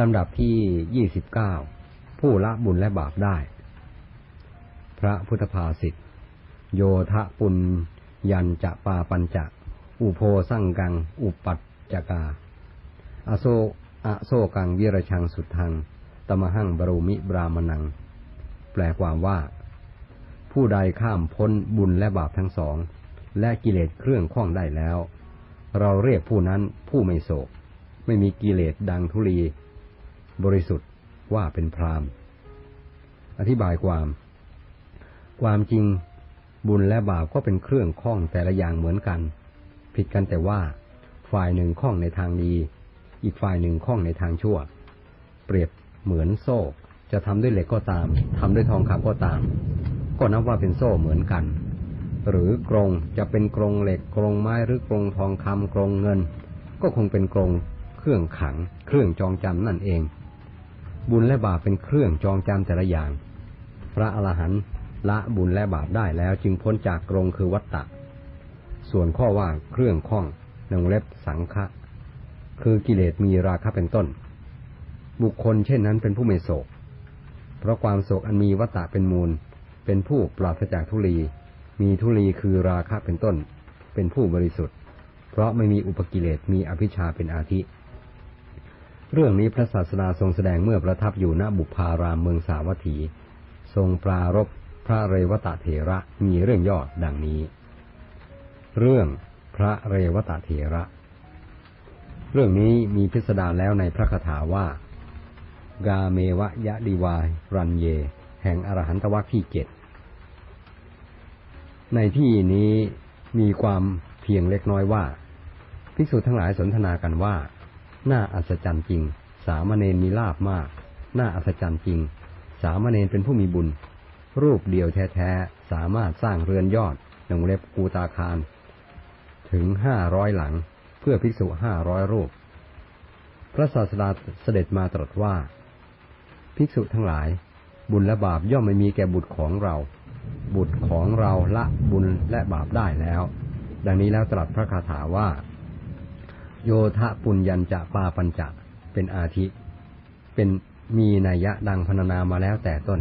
ลำดับที่ยี่สิบเก้าผู้ละบุญและบาปได้ พระพุทธภาษิตโยทะปุญยันจะปาปัญจะอุโพสั่งกัง อุปัจจกา อโซอโซกังวิรชังสุดทัง ตมหังบรูมิบรามนัง แปลความว่า ผู้ใดข้ามพ้นบุญและบาปทั้งสอง และกิเลสเครื่องข้องได้แล้ว เราเรียกผู้นั้นผู้ไม่โศก ไม่มีกิเลสดังทุลี บริสุทธิ์ว่าเป็นพรามอธิบายความ ความจริงบุญและบาปก็เป็นเครื่องข้องแต่ละอย่างเหมือนกัน ผิดกันแต่ว่า ฝ่ายหนึ่งข้องในทางดี อีกฝ่ายหนึ่งข้องในทางชั่ว เปรียบเหมือนโซ่ จะทำด้วยเหล็กก็ตามทำด้วยทองคำก็ตาม ก็นับว่าเป็นโซ่เหมือนกัน หรือกรงจะเป็นกรงเหล็กกรงไม้หรือกรงทองคำกรงเงิน ก็คงเป็นกรงเครื่องขัง เครื่องจองจำนั่นเอง บุญและบาปเป็นเครื่องจองจำแต่ละอย่าง พระอรหันต์ละบุญและบาปได้แล้วจึงพ้นจากกรงคือวัตตะ ส่วนข้อว่าเครื่องข้องนงเล็บสังฆะคือกิเลสมีราคะเป็นต้น บุคคลเช่นนั้นเป็นผู้ไม่โศก เพราะความโศกอันมีวัตตะเป็นมูล เป็นผู้ปราศจากทุลี มีทุลีคือราคะเป็นต้น เป็นผู้บริสุทธิ์ เพราะไม่มีอุปกิเลสมีอภิชาเป็นอาทิ เรื่องนี้พระศาสดาทรงแสดงเมื่อประทับอยู่ณบุพารามเมืองสาวัตถี ทรงปรารบพระเรวตะเถระมีเรื่องย่อดดังนี้ เรื่องพระเรวตะเถระ เรื่องนี้มีพิสดารแล้วในพระคาถาว่า กาเมวะยะดีวายรันเย แห่งอรหันตวัคที่เจ็ดในที่นี้มีความเพียงเล็กน้อยว่า ภิกษุทั้งหลายสนทนากันว่า น่าอัศจรรย์จริง สามเณรมีลาบมาก น่าอัศจรรย์จริง สามเณรเป็นผู้มีบุญ รูปเดียวแท้ๆ สามารถสร้างเรือนยอดหนงเล็บกูตาคาร ถึงห้าร้อยหลัง เพื่อภิกษุห้าร้อยรูป พระศาสดาเสด็จมาตรัสว่า ภิกษุทั้งหลาย บุญและบาปย่อมไม่มีแก่บุตรของเรา บุตรของเราละบุญและบาปได้แล้ว ดังนี้แล้วตรัสพระคาถาว่า โยทะปุญญัญจะปาปัญจะเป็นอาทิ เป็นมีนัยยะดังพรรณนามาแล้วแต่ต้น